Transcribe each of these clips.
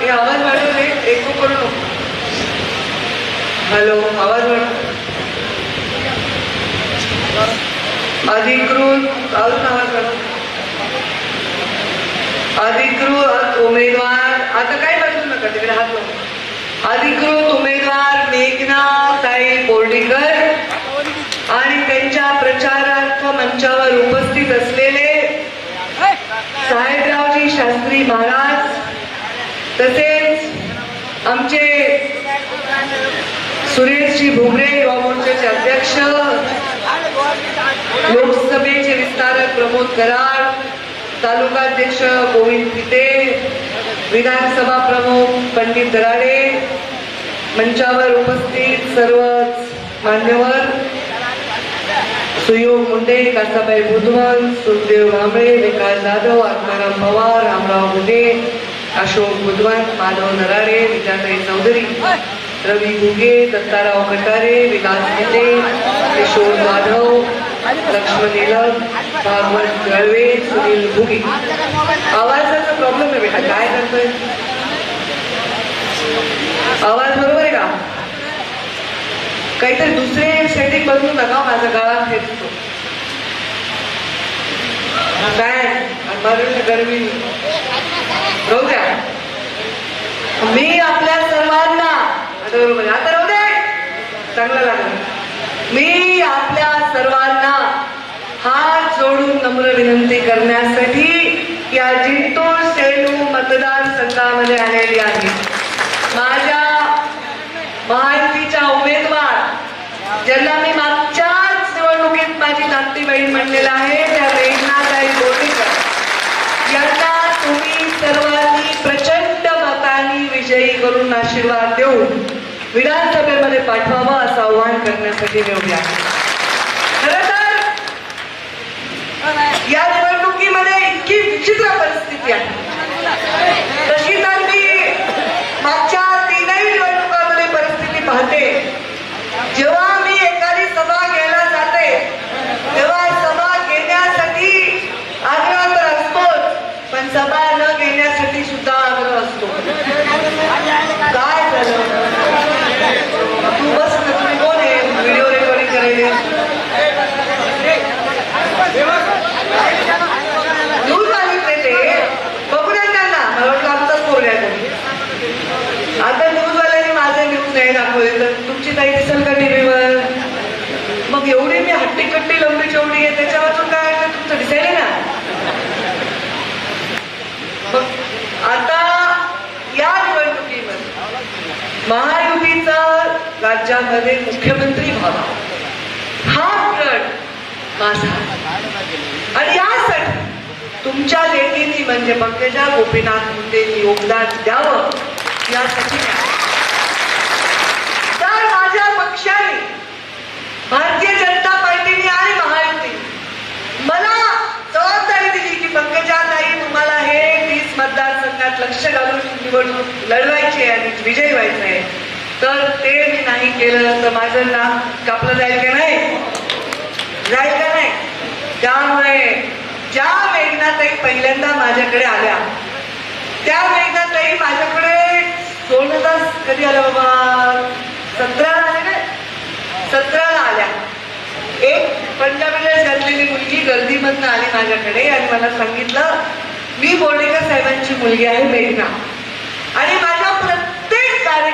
हे आवाज वाढवले एको करू नको. हॅलो आवाज वाढव. अधिकृत अजून आवाज वाढव. अधिकृत उमेदवार आता काय बदलू नका तिकडे हात लावू. अधिकृत उमेदवार मेघना ताई बोर्डीकर आणि त्यांच्या प्रचारार्थ मंचावर उपस्थित असलेले साहेबरावजी शास्त्री महाराज तसेच आमचे सुरेशजी भुमरे युवा मोर्चाचे अध्यक्ष लोकसभेचे विस्तारक प्रमोद कराड तालुकाध्यक्ष गोविंद पिते विधानसभा प्रमुख पंडित दराडे मंचावर उपस्थित सर्वच मान्यवर सुयोग मुंडे कासाबाई बुधवन सुखदेव भांबळे विकास जाधव आत्माराम पवार रामराव मुंडे अशोक बुधवार माधव नरारे विद्याताई चौधरी रवी घुगे दत्ताराव कटारे विलास मुंडे किशोर जाधव लक्ष्मण निलम भागवत गळवे सुनील घुगे. आवाजाचा प्रॉब्लेम आहे बेटा काय करतोय? आवाज बरोबर आहे का? काहीतरी दुसरे सेटिंग बदलू नका हो, माझा गळा फेटतो काय? बरं गरमी. राहू द्या. मी आपल्या सर्वांना आता राहू दे. चांगलं लागलं. मी आपल्या सर्वांना हात जोडून नम्र विनंती करण्यासाठी या जिंतूर सेलू मतदारसंघामध्ये आलेली आहे. माझ्या महायुतीच्या उमेदवार ज्यांना मी मागच्याच निवडणुकीत माझी धाकटी बहीण म्हणलेला आहे त्या मेघनाताई बोर्डीकर यांना तुम्ही सर्वांनी प्रचंड मतांनी विजयी करून आशीर्वाद देऊन विधानसभेमध्ये पाठवावा असं आव्हान करण्यासाठी मिळूया खरं तर या निवडणुकीमध्ये इतकी विचित्र परिस्थिती आहे. तशी तर मी मागच्या तीनही निवडणुकांमध्ये परिस्थिती पाहते. जेव्हा मी एखादी सभा घ्यायला जाते तेव्हा सभा घेण्यासाठी आग्रह तर असतोच पण सभा न घेण्यासाठी सुद्धा आग्रह असतो काय झालं तू बस ना तुम्ही कोण आहे व्हिडिओ रेकॉर्डिंग करायला दूध मागितले ते बघू द्या त्यांना मला वाटलं आमचाच पोरगा आहे कोणी. आता न्यूजवाल्यांनी माझे न्यूज नाही दाखवले तर तुमची ताई दिसेल का टीव्हीवर मग एवढी मी हट्टी कट्टी लंबी चौडी आहे त्याच्या वाचून काय वाटलं तुमचं दिसायला ना मग आता या निवडणुकीमध्ये महायुतीचा राज्यामध्ये मुख्यमंत्री व्हावा. हा प्रट माझा आणि यासाठी तुमच्या लेखींनी म्हणजे पंकजा गोपीनाथ मुंडेंनी योगदान द्यावं यासाठी तर माझ्या पक्षाने भारतीय जनता पार्टीने आणि महायुती मला जबाबदारी दिली की पंकजा ताई तुम्हाला हे तीस मतदारसंघात लक्ष घालून निवडणूक लढवायची आहे आणि विजयी व्हायचं आहे तर ते मी नाही केलं तर माझं नाम कापलं जाईल का नाही? जाईल का नाही? त्यामुळे ज्या मेघनाताई पहिल्यांदा माझ्याकडे आल्या त्या मेघनाताई माझ्याकडे दोन तास कधी आल्या बाबा? सतराला आले ना? सतराला आल्या. एक पंजाबीला ड्रेस घातलेली मुलगी गर्दीमधनं आली माझ्याकडे आणि मला सांगितलं मी बोर्डेकर साहेबांची मुलगी आहे मेघना आणि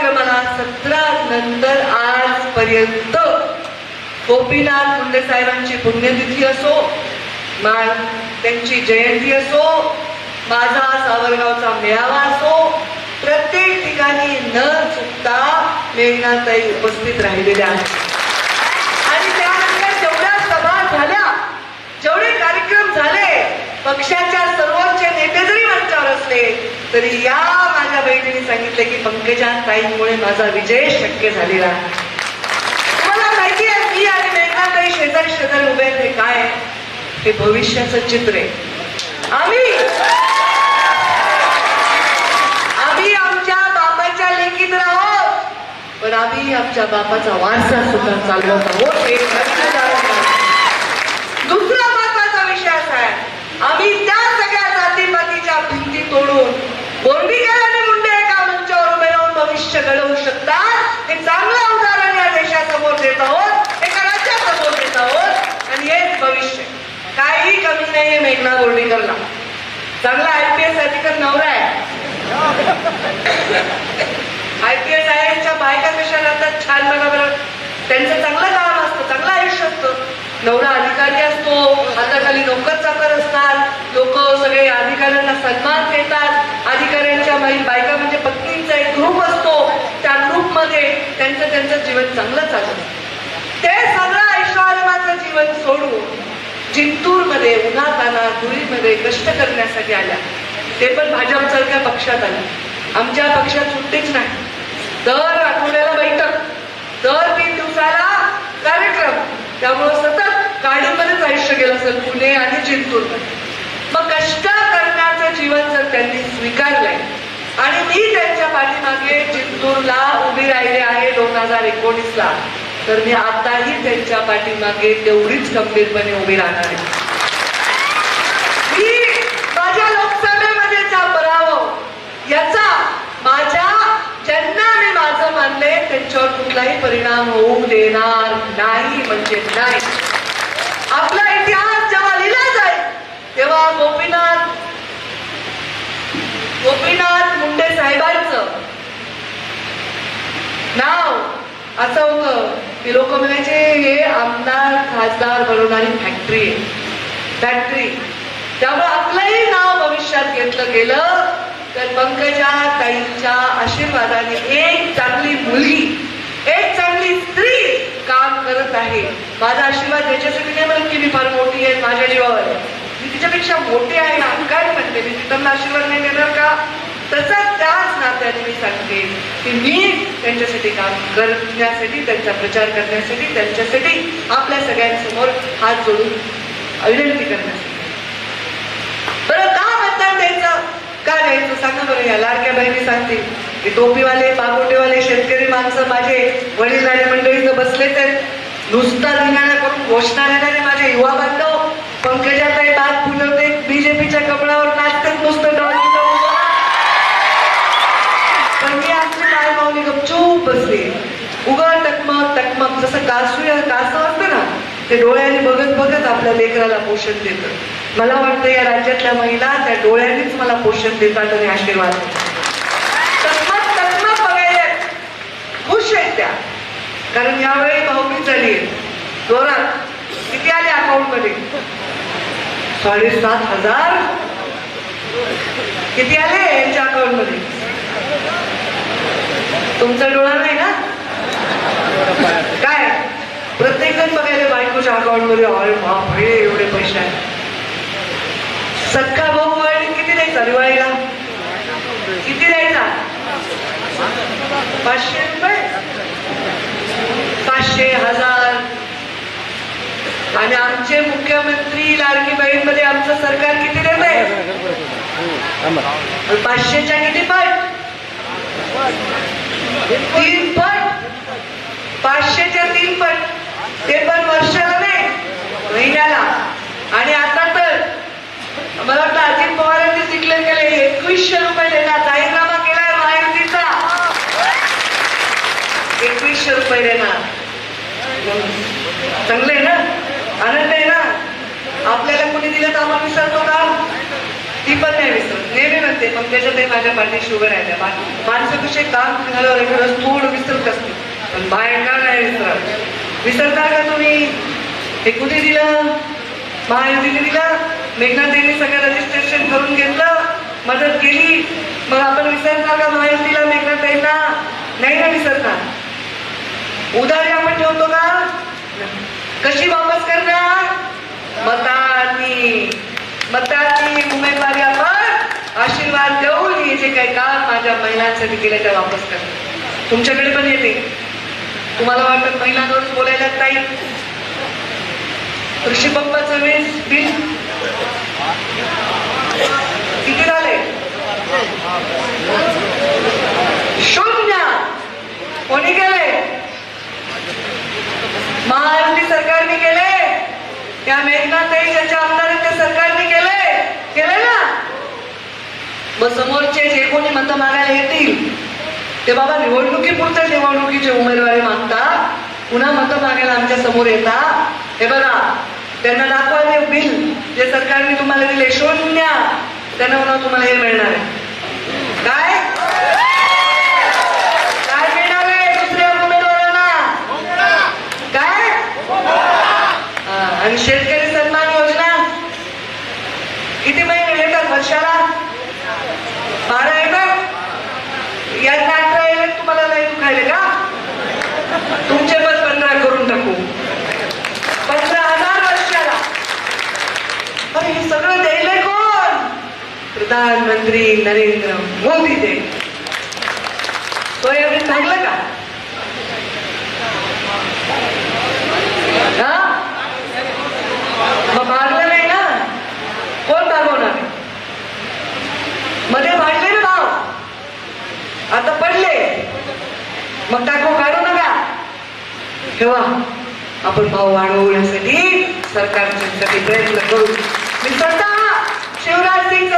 क्रमांक सतरा नंतर आजपर्यंत गोपीनाथ मुंडे साहेबांची पुण्यतिथी असो मा त्यांची जयंती असो माझा सावरगावचा मेळावा असो प्रत्येक ठिकाणी न चुकता मेघनाथाई उपस्थित राहिलेल्या आहेत. आणि त्यानंतर जेवढ्या सभा झाल्या जेवढे कार्यक्रम झाले पक्षाच्या सर्वोच्च नेते जरी मंचावर असले तरी या सांगितलं की पंकजा ताईमुळे माझा विजय शक्य झालेला तुम्हाला माहिती आहे मी आणि मेघनाताई शेजारी शेजारी उभे आहेत हे काय हे भविष्याचं चित्र आहे. आम्ही आम्ही आमच्या बापाच्या लेखीत आहोत पण आम्ही आमच्या बापाचा वारसा सुद्धा चालवत आहोत. हे दुसरा महत्त्वाचा विषय असा आहे आम्ही त्या सगळ्या जातीपातीच्या भिंती तोडून बोर्डीकर घडवू शकतात. हे चांगलं उदाहरण या देशासमोर देत आहोत. एका राज्यासमोर देत आहोत. आणि हेच भविष्य. काही कमी नाही मेघना बोर्डीकरला चांगला आयपीएस अधिकार नवरा आहे. आयपीएस आयएसच्या बायका कशा राहतात? छान बघा बरं त्यांचं चांगलं काम असतं. चांगलं आयुष्य असतं. नवरा अधिकारी असतो. हाताखाली नोकर चाकर असतात. लोक सगळे अधिकाऱ्यांना सन्मान देतात. अधिकाऱ्यांच्या बायका म्हणजे पत्नींचा एक ग्रुप मध्ये त्यांचं त्यांचं जीवन चांगलं चालतं ते सगळं ऐश्वर्यमाचं जीवन सोडून जिंतूरमध्ये उन्हातानात धुळीमध्ये कष्ट करण्यासाठी आल्या. ते पण भाजपसारख्या पक्षात आल्या आमच्या पक्षात सुट्टीच नाही. दर आठवड्याला बैठक दर तीन दिवसाला कार्यक्रम. त्यामुळं सतत गाडीमध्येच आयुष्य गेलं असेल पुणे आणि जिंतूरमध्ये. मग कष्ट करण्याचं जीवन जर त्यांनी स्वीकारलंय आणि मी त्यांच्या पाठीमागे चित्तूरला उभी राहिले आहे दोन हजार एकोणीसला. तर मी आताही त्यांच्या पाठीमागे तेवढीच गंभीरपणे उभी राहणार आहे. मी माझ्या लोकसभेमध्ये जा पराभव याचा माझ्या ज्यांना मी माझं मानले त्यांच्यावर कुठलाही परिणाम होऊ देणार नाही म्हणजे नाही. आपला इतिहास जेव्हा लिहिला जाईल तेव्हा गोपीनाथ गोपीनाथ मुंडे साहेबांचं. नाव असं होतं. की लोक म्हणायचे हे आमदार खासदार बनवणारी फॅक्टरी आहे. फॅक्टरी त्यामुळे आपलंही नाव भविष्यात घेतलं गेलं. तर पंकजा ताईंच्या आशीर्वादाने एक चांगली मुलगी एक चांगली स्त्री काम करत आहे. माझा आशीर्वाद याच्यासाठी नाही म्हणत की मी फार मोठी आहे माझ्या जीवावर आहे. मी तिच्यापेक्षा मोठे आहे ना काय म्हणते मी त्यांना आशीर्वाद नाही देणार का? तसंच त्याच नात्याने मी सांगते की मी त्यांच्यासाठी काम करण्यासाठी त्यांचा प्रचार करण्यासाठी त्यांच्यासाठी आपल्या सगळ्यांसमोर हात जोडून विनंती करण्यासाठी. बरं का मतदान द्यायचं का द्यायचं सांगा बरं या लाडक्या बहिणी सांगतील की टोपीवाले पागोटेवाले शेतकरी माणसं माझे वडीलधारी मंडळीचं बसलेच आहेत नुसता धिंगाणा करून घोषणा देणारे माझे युवा बांधव पंकजाताई जसं कासू कासव असतं ना ते डोळ्याने बघत बघत आपल्या लेकराला पोषण देतं. मला वाटतं या राज्यातल्या महिला त्या डोळ्यानेच मला पोषण देतात आणि आशीर्वाद खुश आहेत त्या. कारण यावेळी भाऊबीज झाली जोरात. किती आले अकाउंटमध्ये साडेसात हजार. किती आले यांच्या अकाउंटमध्ये तुमचा डोळा नाही ना? काय? प्रत्येक जण बघायला बायकोच्या अकाउंटमध्ये अरे बापरे एवढे पैसे आहेत. सक्का भाऊ आणि किती द्यायचा दिवाळीला किती द्यायचा? पाचशे रुपये? पाचशे हजार. आणि आमचे मुख्यमंत्री लाडकी बहीणमध्ये आमचं सरकार किती देत आहे? पाचशेच्या किती पट तीन पट पाचशेच्या तीन पण. ते पण वर्षाला नाही महिन्याला. आणि आता तर मला वाटतं अजित पवारांनी डिक्लेअर केले एकवीसशे रुपये देणार जाहीरनामा केला महायुतीचा. एकवीसशे रुपये देणार. चांगलं आहे ना? आनंद आहे ना? आपल्याला कोणी दिलं तर आम्हाला विसरतो का? ती पण नाही विसरत. नेहमी म्हणते पण त्याच्यात माझ्या पाठी शुगर राहिल्या. त्या माणसं कसे काम झाल्यावर खरंच थोडं विसरत असते पण बायका नाही विसरत विसरता का तुम्ही? हे कुठे दिलं? महायुतीने दिलं? मेघनाथींनी सगळं रजिस्ट्रेशन करून घेतलं मदत केली. मग आपण विसरणार का महायुतीला मेघनाथाईंना नाही ना विसरणार उधारी आपण ठेवतो का? कशी वापस करणार? मतानी. मतानी उमेदवारी आपण आशीर्वाद देऊन हे जे काही काम माझ्या महिलांसाठी केलं त्या वापस करणार. तुमच्याकडे पण येते. तुम्हाला वाटत महिलांवरच बोलायला ताई? ऋषी पंपाचं वीज बिल? किती झाले? शून्य! कोणी केले? महायुती सरकारने केले. त्या मेघनाथाई ज्याच्या आमदार आहेत त्या सरकारने केले. केले ना? मग समोरचे जे कोणी मतं मागायला येतील ते बाबा निवडणुकीपुरते निवडणुकीचे उमेदवारी मागतात. पुन्हा मतं मागायला आमच्यासमोर येतात. हे बघा त्यांना दाखवा ते बिल जे सरकारने तुम्हाला दिले शून्य. त्यांना म्हणा तुम्हाला हे मिळणार आहे. काय? काय मिळणार आहे दुसऱ्या उमेदवारांना? काय? आणि शेतकरी सन्मान योजना? किती महिने येतात वर्षाला? बारा येतात यांना अठरा येतात तुम्हाला नाही दुखायले का तुमचे पण पंधरा करून टाकू पंधरा हजार वर्षाला अरे हे सगळं द्यायलंय कोण प्रधानमंत्री नरेंद्र मोदी दे सोयाबीन भागलं का? हा? मग भागलं नाही ना? कोण भागवणार मध्ये वाढले ना भाव आता पडले. मग टाकू काढू नका. ठेवा. आपण भाव वाढवण्यासाठी सरकारसाठी प्रयत्न करू. मी स्वतः शिवराज सिंग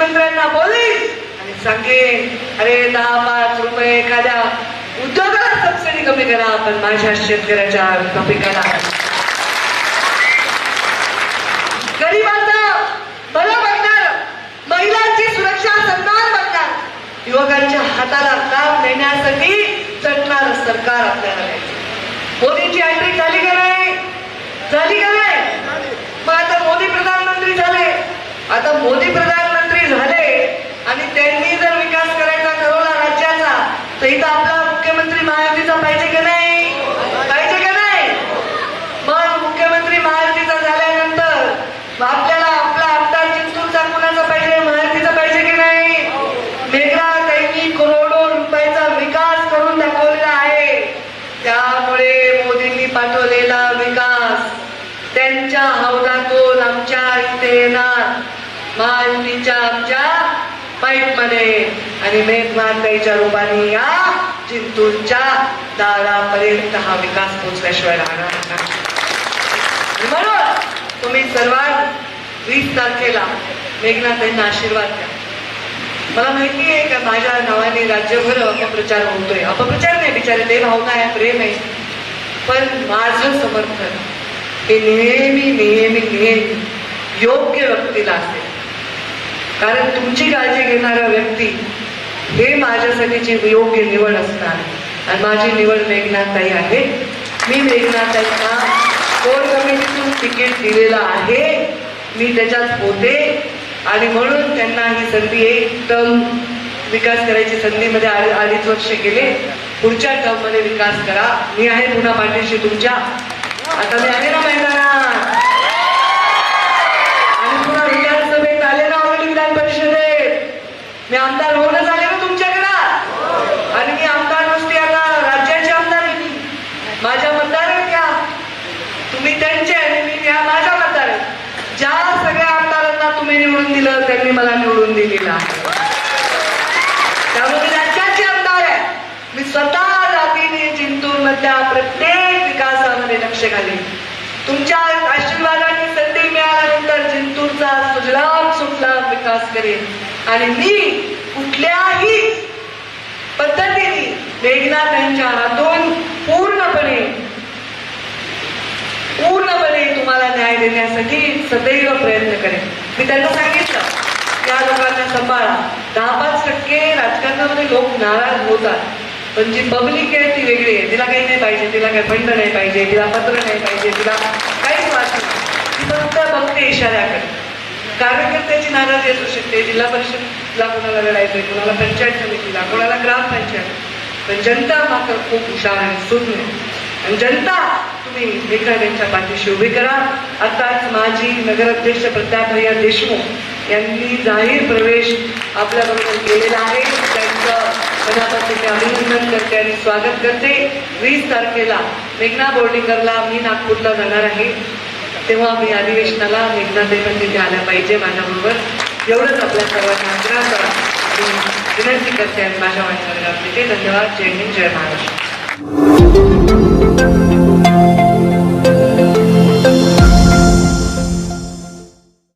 मंत्र्यांना बोलीन आणि सांगेन अरे दहा पाच रुपये एखाद्या उद्योगाला सबसिडी कमी करा पण माझ्या शेतकऱ्याच्या कमी करा. बघणार महिलांची सुरक्षा सन्मान बघणार युवकांच्या हाताला काम देण्यासाठी चढणार सरकार आपल्याला मोदींची हॅट्रिक झाली का नाही? झाली का नाही? मग आता मोदी प्रधानमंत्री झाले. आता मोदी प्रधान आणि त्यांनी जर विकास करायचा ठरवला राज्याचा तर इथं आपला मुख्यमंत्री महायुतीचा पाहिजे का नाही? पाहिजे का नाही? मग मुख्यमंत्री महायुतीचा झाल्यानंतर आपल्याला आपला आमदार चिंतूरचा कुणाचा पाहिजे महायुतीचा पाहिजे की नाही? वेगळा त्यांनी करोडो रुपयाचा विकास करून दाखवलेला आहे. त्यामुळे मोदींनी पाठवलेला विकास त्यांच्या हौदातून आमच्या इथे येणार. महायुतीच्या आमच्या मध्ये आणि मेघमातेच्या रूपाने या चिंतूरच्या दारापर्यंत हा विकास पोचल्याशिवाय राहणार नाही. म्हणून तुम्ही सर्वात वीस तारखेला मेघनाथाईंना आशीर्वाद द्या. मला माहिती आहे का माझ्या नावाने राज्यभर अपप्रचार होतोय. अपप्रचार नाही बिचारे ते भावना आहे प्रेम आहे. पण माझं समर्थन हे नेहमी नेहमी नेहमी योग्य व्यक्तीला असेल. कारण तुमची काळजी घेणारा व्यक्ती हे माझ्यासाठीची योग्य निवड असणार आणि माझी निवड मेघनाथाई आहे. मी मेघनाथाईंना कोर कमिटीतून तिकीट दिलेलं आहे. मी त्याच्यात होते. आणि म्हणून त्यांना ही संधी एक टर्म विकास करायची संधीमध्ये अडी- अडीच वर्ष केले पुढच्या टर्ममध्ये विकास करा. मी आहे पुन्हा पाठीशी तुमच्या. आता मी आहे ना मैदानात आणि पुन्हा विधानसभेत आले ना ऑलरेडी विधान परिषदेत मी आमदार होऊनच आले ना तुमच्याकडं. आणि मी आमदार नसते आता राज्याचे आमदार माझ्या मतदार आहेत तुम्ही त्यांचे आणि मी या माझ्या मतदार ज्या सगळ्या आमदारांना तुम्ही निवडून दिलं त्यांनी मला निवडून दिलेला त्यामुळे मी राज्याचे आमदार आहे. मी स्वतः जातीने जिंतूर मधल्या प्रत्येक विकासामध्ये लक्ष घालेन. तुमच्या आशीर्वादाने संधी मिळाल्यानंतर जिंतूरचा सुजलाम करेन. आणि मी कुठल्याही पद्धतीने मेघनाथ त्यांच्या हातून पूर्णपणे पूर्णपणे तुम्हाला न्याय देण्यासाठी सदैव प्रयत्न करेन. मी त्यांना सांगितलं त्या लोकांना सांभाळा. दहा पाच टक्के राजकारणामध्ये लोक नाराज होतात. पण जी पब्लिक आहे ती वेगळी आहे. तिला काही नाही पाहिजे तिला काही बंड नाही पाहिजे तिला पत्र नाही पाहिजे तिला काहीच वाटत ती फक्त बघते इशाऱ्याकडे. कार्यकर्त्याची नाराजी असू शकते जिल्हा परिषदला कोणाला लढायचंय कोणाला पंचायत समितीला कोणाला ग्रामपंचायत. पण जनता मात्र खूप हुशार आहे सुज्ञ आणि जनता तुम्ही मेघनाथांच्या पाठीशी उभी करा. आताच माजी नगराध्यक्ष प्रताप भैया देशमुख यांनी जाहीर प्रवेश आपल्याबरोबर केलेला आहे. त्यांचं मनापासून अभिनंदन करते आणि स्वागत करते. वीस तारखेला मेघना बोर्डिंगरला मी नागपूरला जाणार आहे. तेव्हा मी अधिवेशनाला मेघनादेवन तिथे आल्या पाहिजे माझ्याबरोबर. एवढंच आपल्या सर्वांना आग्रह आणि विनंती करते आणि माझ्या वाटणाऱ्या धन्यवाद. जय हिंद. जय महाराष्ट्र.